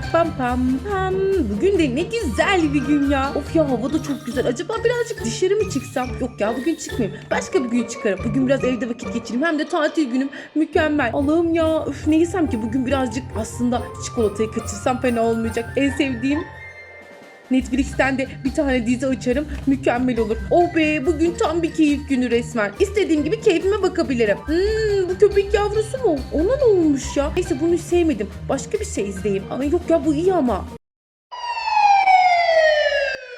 pam pam pam. Bugün de ne güzel bir gün ya. Of ya hava da çok güzel. Acaba birazcık dışarı mı çıksam? Yok ya bugün çıkmayayım. Başka bir gün çıkarım. Bugün biraz evde vakit geçireyim. Hem de tatil günüm. Mükemmel. Allah'ım ya. Üf, ne yesem ki bugün birazcık aslında çikolatayı kaçırsam fena olmayacak. En sevdiğim Netflix'ten de bir tane dizi açarım. Mükemmel olur. Oh be bugün tam bir keyif günü resmen. İstediğim gibi keyfime bakabilirim. Hmm, bu köpek yavrusu mu? Ona ne olmuş ya? Neyse bunu sevmedim. Başka bir şey izleyeyim. Ama yok ya bu iyi ama.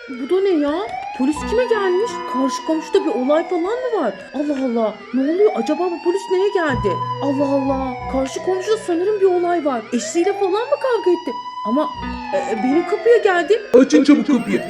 Bu da ne ya? Polis kime gelmiş? Karşı komşuda bir olay falan mı var? Allah Allah. Ne oluyor? Acaba bu polis neye geldi? Allah Allah. Karşı komşuda sanırım bir olay var. Eşiyle falan mı kavga etti? Ama e, benim kapıya geldi. Açın çabuk kapıyı.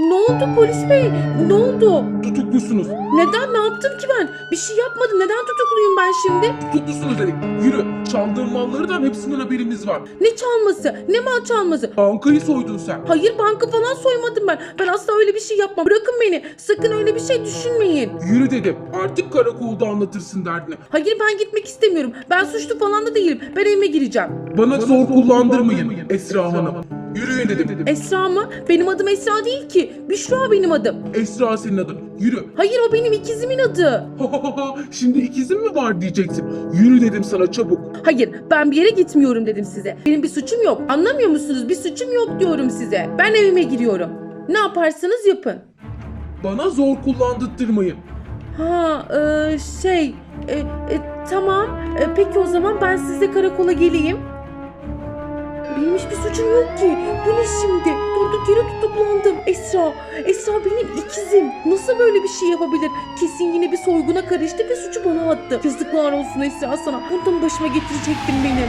Ne oldu polis bey? Ne oldu? Tutuklusunuz. Neden? Ne yaptım ki ben? Bir şey yapmadım. Neden tutukluyum ben şimdi? Tutuklusunuz dedik. Yürü. Çaldığın mallardan hepsinden haberimiz var. Ne çalması? Ne mal çalması? Bankayı soydun sen. Hayır banka falan soymadım ben. Ben asla öyle bir şey yapmam. Bırakın beni. Sakın öyle bir şey düşünmeyin. Yürü dedim. Artık karakolda anlatırsın derdini. Hayır ben gitmek istemiyorum. Ben suçlu falan da değilim. Ben evime gireceğim. Bana zor kullandırmayın Esra Hanım. Yürüyün dedim. Esra mı? Benim adım Esra değil ki. Büşra benim adım. Esra senin adın. Yürü. Hayır o benim ikizimin adı. Şimdi ikizin mi var diyeceksin. Yürü dedim sana çabuk. Hayır ben bir yere gitmiyorum dedim size. Benim bir suçum yok. Anlamıyor musunuz? Bir suçum yok diyorum size. Ben evime giriyorum. Ne yaparsanız yapın. Bana zor kullandırtmayın. Ha e, şey e, e, tamam. E, peki o zaman ben sizle karakola geleyim. Benim hiçbir suçum yok ki. Bu ne şimdi? Durduk yere tutuklandım. Esra, Esra benim ikizim. Nasıl böyle bir şey yapabilir? Kesin yine bir soyguna karıştı ve suçu bana attı. Yazıklar olsun Esra sana. Bundan başıma getirecektim benim.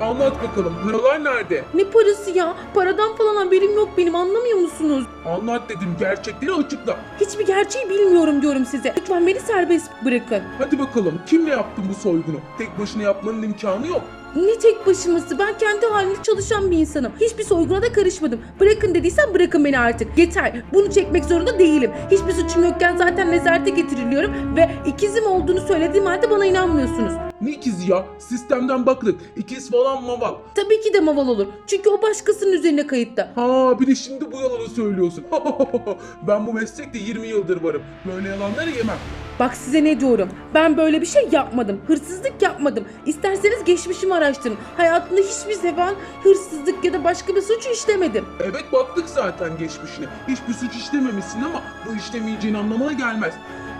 Anlat bakalım. Paralar nerede? Ne parası ya? Paradan falan haberim yok benim anlamıyor musunuz? Anlat dedim. Gerçekleri açıkla. Hiçbir gerçeği bilmiyorum diyorum size. Lütfen beni serbest bırakın. Hadi bakalım. Kimle yaptın bu soygunu? Tek başına yapmanın imkanı yok. Ne tek başıması ben kendi halinde çalışan bir insanım. Hiçbir soyguna da karışmadım. Bırakın dediysen bırakın beni artık. Yeter. Bunu çekmek zorunda değilim. Hiçbir suçum yokken zaten nezarete getiriliyorum ve ikizim olduğunu söylediğim halde bana inanmıyorsunuz. Ne ikizi ya? Sistemden baktık. İkiz falan maval. Tabii ki de maval olur. Çünkü o başkasının üzerine kayıtta. Ha bir de şimdi bu yalanı söylüyorsun. ben bu meslekte 20 yıldır varım. Böyle yalanları yemem. Bak size ne diyorum. Ben böyle bir şey yapmadım. Hırsızlık yapmadım. İsterseniz geçmişimi araştırın. Hayatımda hiçbir zaman hırsızlık ya da başka bir suç işlemedim. Evet baktık zaten geçmişine. Hiçbir suç işlememişsin ama bu işlemeyeceğin anlamına gelmez.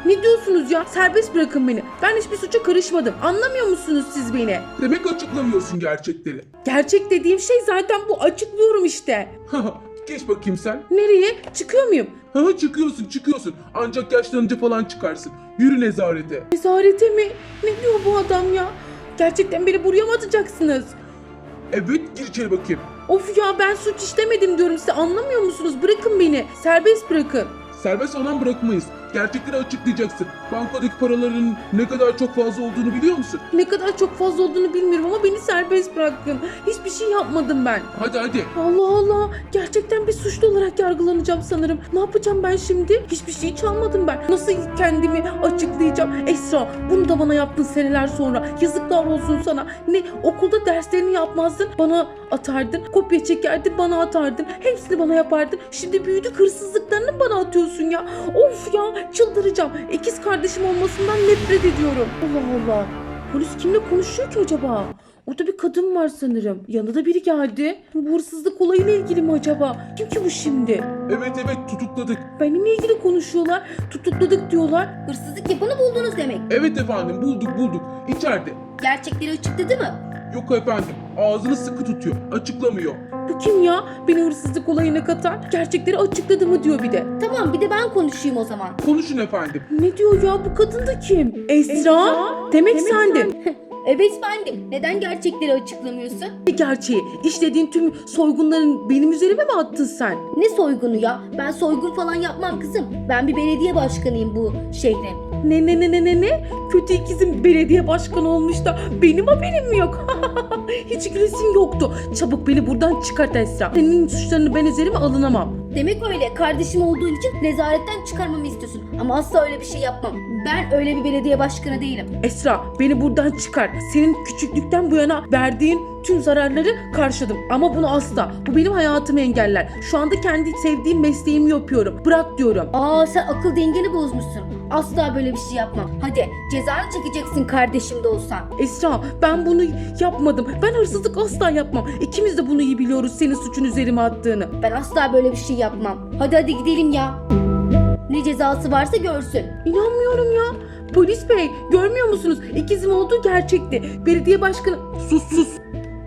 Ne diyorsunuz ya? Serbest bırakın beni. Ben hiçbir suça karışmadım. Anlamıyor musunuz siz beni? Demek açıklamıyorsun gerçekleri. Gerçek dediğim şey zaten bu. Açıklıyorum işte. Geç bakayım sen. Nereye? Çıkıyor muyum? Ha çıkıyorsun çıkıyorsun. Ancak yaşlanınca falan çıkarsın. Yürü nezarete. Nezarete mi? Ne diyor bu adam ya? Gerçekten beni buraya mı atacaksınız? Evet gir içeri bakayım. Of ya ben suç işlemedim diyorum size. Anlamıyor musunuz? Bırakın beni. Serbest bırakın. Serbest olan bırakmayız. Gerçekleri açıklayacaksın. Bankadaki paraların ne kadar çok fazla olduğunu biliyor musun? Ne kadar çok fazla olduğunu bilmiyorum ama beni serbest bırakın. Hiçbir şey yapmadım ben. Hadi hadi. Allah Allah. Gerçekten bir suçlu olarak yargılanacağım sanırım. Ne yapacağım ben şimdi? Hiçbir şey çalmadım ben. Nasıl kendimi açıklayacağım? Esra bunu da bana yaptın seneler sonra. Yazıklar olsun sana. Ne okulda derslerini yapmazdın bana atardın. Kopya çekerdin bana atardın. Hepsini bana yapardın. Şimdi büyüdük hırsızlıklarını bana atıyorsun ya. Of ya çıldıracağım. İkiz kardeşim olmasından nefret ediyorum. Allah Allah. Polis kimle konuşuyor ki acaba? Orada bir kadın var sanırım. Yanında da biri geldi. Bu hırsızlık olayıyla ilgili mi acaba? Kim ki bu şimdi? Evet evet tutukladık. Benimle ilgili konuşuyorlar. Tutukladık diyorlar. Hırsızlık yapanı buldunuz demek. Evet efendim bulduk bulduk. İçeride. Gerçekleri açıkladı mı? Yok efendim. Ağzını sıkı tutuyor. Açıklamıyor. Bu kim ya? Beni hırsızlık olayına katan. Gerçekleri açıkladı mı diyor bir de. Tamam bir de ben konuşayım o zaman. Konuşun efendim. Ne diyor ya bu kadın da kim? Esra? Demek, sendin. Evet bendim. Neden gerçekleri açıklamıyorsun? Ne gerçeği? İşlediğin tüm soygunların benim üzerime mi attın sen? Ne soygunu ya? Ben soygun falan yapmam kızım. Ben bir belediye başkanıyım bu şehrin. Ne ne ne ne ne ne? Kötü ikizim belediye başkanı olmuş da benim haberim mi yok? Hiç gülesim yoktu. Çabuk beni buradan çıkart Esra. Senin suçlarını ben üzerime alınamam. Demek öyle. Kardeşim olduğun için nezaretten çıkarmamı istiyorsun. Ama asla öyle bir şey yapmam. Ben öyle bir belediye başkanı değilim. Esra beni buradan çıkar. Senin küçüklükten bu yana verdiğin tüm zararları karşıladım. Ama bunu asla. Bu benim hayatımı engeller. Şu anda kendi sevdiğim mesleğimi yapıyorum. Bırak diyorum. Aa sen akıl dengeni bozmuşsun. Asla böyle bir şey yapmam. Hadi cezanı çekeceksin kardeşim de olsan. Esra ben bunu yapmadım. Ben hırsızlık asla yapmam. İkimiz de bunu iyi biliyoruz senin suçun üzerime attığını. Ben asla böyle bir şey yapmam. Hadi hadi gidelim ya. Ne cezası varsa görsün. İnanmıyorum ya. Polis bey görmüyor musunuz? İkizim olduğu gerçekti. Belediye başkanı... Sus sus.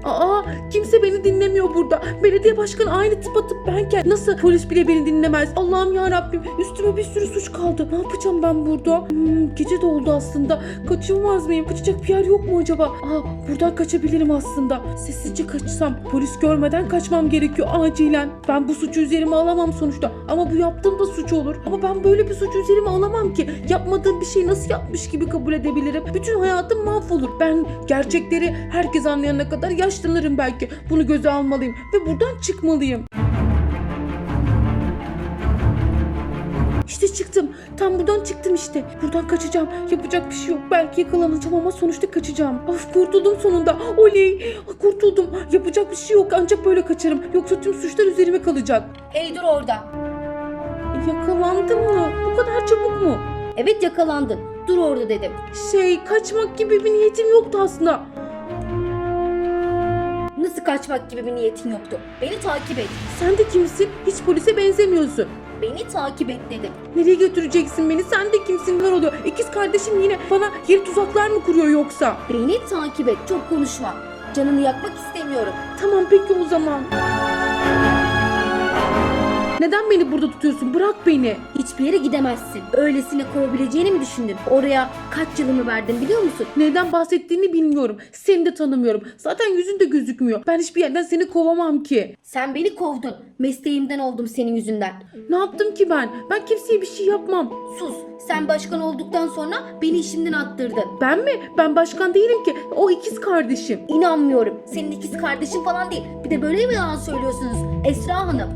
Aa kimse beni dinlemiyor burada. Belediye başkanı aynı tıp atıp benken nasıl polis bile beni dinlemez? Allah'ım ya Rabbim üstüme bir sürü suç kaldı. Ne yapacağım ben burada? Hmm, gece de oldu aslında. Kaçılmaz mıyım? Kaçacak bir yer yok mu acaba? Aa buradan kaçabilirim aslında. Sessizce kaçsam polis görmeden kaçmam gerekiyor acilen. Ben bu suçu üzerime alamam sonuçta. Ama bu yaptığım da suç olur. Ama ben böyle bir suçu üzerime alamam ki. Yapmadığım bir şeyi nasıl yapmış gibi kabul edebilirim? Bütün hayatım mahvolur. Ben gerçekleri herkes anlayana kadar yaşlanırım belki. Bunu göze almalıyım ve buradan çıkmalıyım. İşte çıktım. Tam buradan çıktım işte. Buradan kaçacağım. Yapacak bir şey yok. Belki yakalanacağım ama sonuçta kaçacağım. Of kurtuldum sonunda. Oley. Kurtuldum. Yapacak bir şey yok. Ancak böyle kaçarım. Yoksa tüm suçlar üzerime kalacak. Hey dur orada. Yakalandım mı? Bu kadar çabuk mu? Evet yakalandın. Dur orada dedim. Şey kaçmak gibi bir niyetim yoktu aslında. Nasıl kaçmak gibi bir niyetin yoktu. Beni takip et. Sen de kimsin? Hiç polise benzemiyorsun. Beni takip et dedim. Nereye götüreceksin beni? Sen de kimsin? Neler oluyor? İkiz kardeşim yine bana yeni tuzaklar mı kuruyor yoksa? Beni takip et. Çok konuşma. Canını yakmak istemiyorum. Tamam peki o zaman. Neden beni burada tutuyorsun? Bırak beni. Hiçbir yere gidemezsin. Öylesine kovabileceğini mi düşündün? Oraya kaç yılımı verdim biliyor musun? Neden bahsettiğini bilmiyorum. Seni de tanımıyorum. Zaten yüzün de gözükmüyor. Ben hiçbir yerden seni kovamam ki. Sen beni kovdun. Mesleğimden oldum senin yüzünden. Ne yaptım ki ben? Ben kimseye bir şey yapmam. Sus. Sen başkan olduktan sonra beni işimden attırdın. Ben mi? Ben başkan değilim ki. O ikiz kardeşim. İnanmıyorum. Senin ikiz kardeşin falan değil. Bir de böyle mi yalan söylüyorsunuz? Esra Hanım.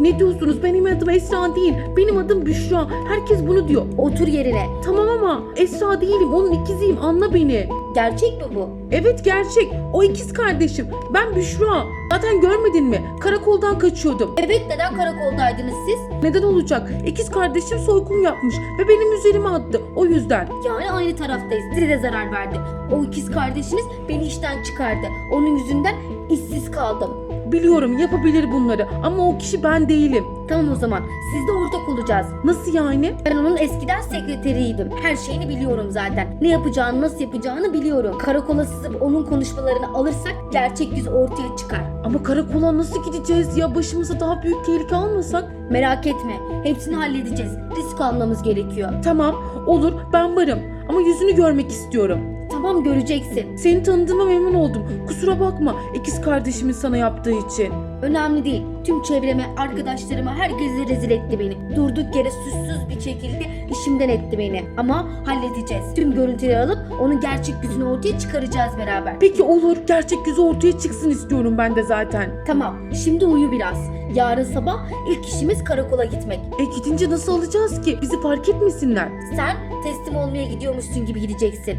Ne diyorsunuz? Benim adım Esra değil. Benim adım Büşra. Herkes bunu diyor. Otur yerine. Tamam ama Esra değilim. Onun ikiziyim. Anla beni. Gerçek mi bu? Evet gerçek. O ikiz kardeşim. Ben Büşra. Zaten görmedin mi? Karakoldan kaçıyordum. Evet neden karakoldaydınız siz? Neden olacak? İkiz kardeşim soygun yapmış ve benim üzerime attı. O yüzden. Yani aynı taraftayız. Size de zarar verdi. O ikiz kardeşiniz beni işten çıkardı. Onun yüzünden işsiz kaldım. Biliyorum yapabilir bunları ama o kişi ben değilim. Tamam o zaman. Siz de ortak olacağız. Nasıl yani? Ben onun eskiden sekreteriydim. Her şeyini biliyorum zaten. Ne yapacağını, nasıl yapacağını biliyorum. Karakola sızıp onun konuşmalarını alırsak gerçek yüz ortaya çıkar. Ama karakola nasıl gideceğiz ya? Başımıza daha büyük tehlike almasak? Merak etme. Hepsini halledeceğiz. Risk almamız gerekiyor. Tamam, olur ben varım. Ama yüzünü görmek istiyorum. Tamam göreceksin. Seni tanıdığıma memnun oldum. Kusura bakma ikiz kardeşimin sana yaptığı için. Önemli değil. Tüm çevreme, arkadaşlarıma, herkese rezil etti beni. Durduk yere süssüz bir şekilde işimden etti beni. Ama halledeceğiz. Tüm görüntüleri alıp onun gerçek yüzünü ortaya çıkaracağız beraber. Peki olur. Gerçek yüzü ortaya çıksın istiyorum ben de zaten. Tamam, şimdi uyu biraz. Yarın sabah ilk işimiz karakola gitmek. E gidince nasıl alacağız ki? Bizi fark etmesinler. Sen teslim olmaya gidiyormuşsun gibi gideceksin.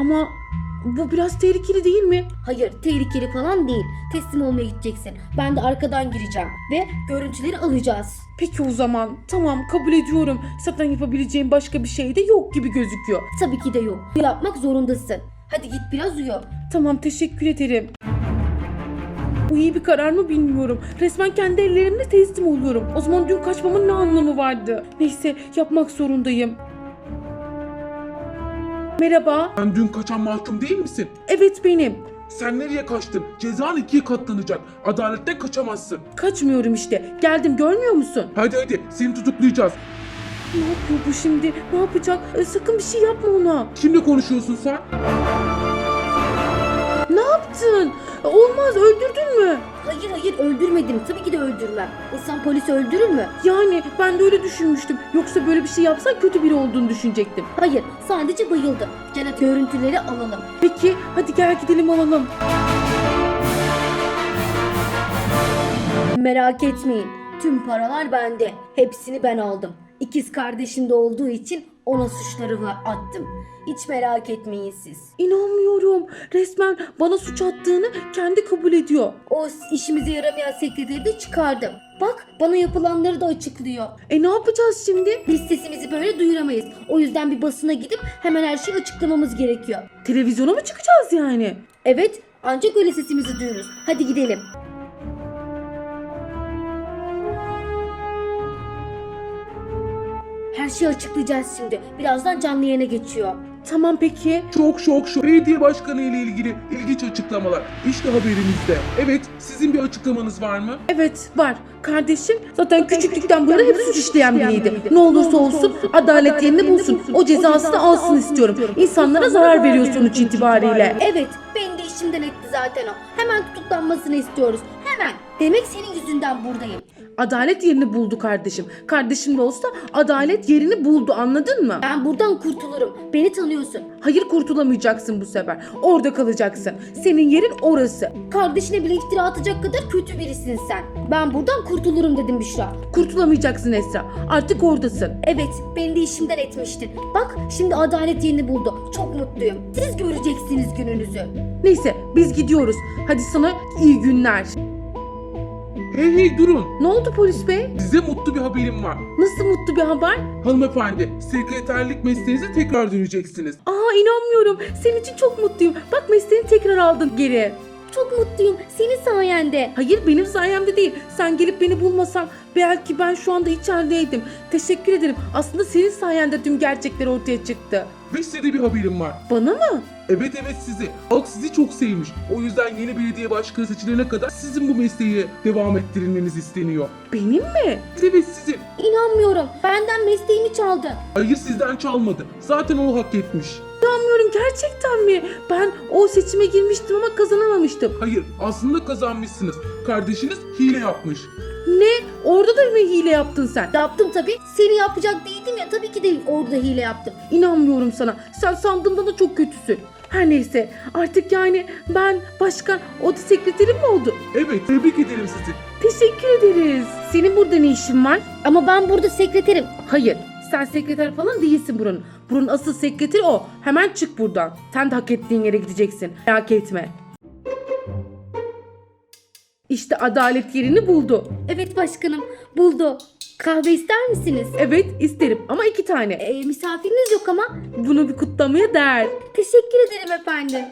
Ama bu biraz tehlikeli değil mi? Hayır, tehlikeli falan değil. Teslim olmaya gideceksin. Ben de arkadan gireceğim ve görüntüleri alacağız. Peki o zaman. Tamam kabul ediyorum. Zaten yapabileceğim başka bir şey de yok gibi gözüküyor. Tabii ki de yok. Yapmak zorundasın. Hadi git biraz uyu. Tamam teşekkür ederim. Bu iyi bir karar mı bilmiyorum. Resmen kendi ellerimle teslim oluyorum. O zaman dün kaçmamın ne anlamı vardı? Neyse yapmak zorundayım. Merhaba. Sen dün kaçan mahkum değil misin? Evet benim. Sen nereye kaçtın? Cezan ikiye katlanacak. Adaletten kaçamazsın. Kaçmıyorum işte. Geldim görmüyor musun? Hadi hadi seni tutuklayacağız. Ne yapıyor bu şimdi? Ne yapacak? E, sakın bir şey yapma ona. Kimle konuşuyorsun sen? Ne yaptın? E, Olmaz öldürdün mü? Hayır hayır öldürmedim. Tabii ki de öldürmem. İnsan polisi öldürür mü? Yani ben de öyle düşünmüştüm. Yoksa böyle bir şey yapsan kötü biri olduğunu düşünecektim. Hayır sadece bayıldı. Gel hadi görüntüleri alalım. Peki hadi gel gidelim alalım. Merak etmeyin. Tüm paralar bende. Hepsini ben aldım. İkiz kardeşim de olduğu için Ona suçlarımı attım. Hiç merak etmeyin siz. İnanmıyorum. Resmen bana suç attığını kendi kabul ediyor. O işimize yaramayan sekreteri de çıkardım. Bak bana yapılanları da açıklıyor. E ne yapacağız şimdi? Biz sesimizi böyle duyuramayız. O yüzden bir basına gidip hemen her şeyi açıklamamız gerekiyor. Televizyona mı çıkacağız yani? Evet ancak öyle sesimizi duyururuz. Hadi gidelim. Her şeyi açıklayacağız şimdi. Birazdan canlı yayına geçiyor. Tamam peki. Şok şok şok. Belediye başkanı ile ilgili ilginç açıklamalar. İşte haberimizde. Evet, sizin bir açıklamanız var mı? Evet var. Kardeşim zaten küçüklükten bu yana hep suç işleyen biriydi. Ne olursa olsun adalet yerini bulsun. O cezasını alsın istiyorum. İnsanlara zarar veriyor sonuç itibariyle. Evet beni de işimden etti zaten o. Hemen tutuklanmasını istiyoruz. Hemen. Demek senin yüzünden buradayım. Adalet yerini buldu kardeşim. Kardeşim de olsa adalet yerini buldu anladın mı? Ben buradan kurtulurum. Beni tanıyorsun. Hayır kurtulamayacaksın bu sefer. Orada kalacaksın. Senin yerin orası. Kardeşine bile iftira atacak kadar kötü birisin sen. Ben buradan kurtulurum dedim Büşra. Kurtulamayacaksın Esra. Artık oradasın. Evet, beni de işimden etmiştin. Bak, şimdi adalet yerini buldu. Çok mutluyum. Siz göreceksiniz gününüzü. Neyse biz gidiyoruz. Hadi sana iyi günler. Hey hey durun. Ne oldu polis bey? Size mutlu bir haberim var. Nasıl mutlu bir haber? Hanımefendi, sekreterlik mesleğinize tekrar döneceksiniz. Aa inanmıyorum. Senin için çok mutluyum. Bak mesleğini tekrar aldın geri. Çok mutluyum. Senin sayende. Hayır benim sayemde değil. Sen gelip beni bulmasan belki ben şu anda içerideydim. Teşekkür ederim. Aslında senin sayende tüm gerçekler ortaya çıktı. Ve size de bir haberim var. Bana mı? Evet evet sizi. Halk sizi çok sevmiş. O yüzden yeni belediye başkanı seçilene kadar sizin bu mesleği devam ettirilmeniz isteniyor. Benim mi? Evet sizin. İnanmıyorum. Benden mesleğimi çaldın. Hayır sizden çalmadı. Zaten o hak etmiş. İnanmıyorum gerçekten mi? Ben o seçime girmiştim ama kazanamamıştım. Hayır aslında kazanmışsınız. Kardeşiniz hile yapmış. Ne? Orada da mı hile yaptın sen? Yaptım tabii. Seni yapacak değildim ya. Tabii ki de orada hile yaptım. İnanmıyorum sana. Sen sandığımdan da çok kötüsün. Her neyse artık yani ben başkan o da sekreterim mi oldu? Evet tebrik ederim sizi. Teşekkür ederiz. Senin burada ne işin var? Ama ben burada sekreterim. Hayır. Sen sekreter falan değilsin buranın. Buranın asıl sekreteri o. Hemen çık buradan. Sen de hak ettiğin yere gideceksin. Merak etme. İşte adalet yerini buldu. Evet başkanım. Buldu. Kahve ister misiniz? Evet isterim ama iki tane. Ee, misafiriniz yok ama. Bunu bir kutlamaya değer. Teşekkür ederim efendim.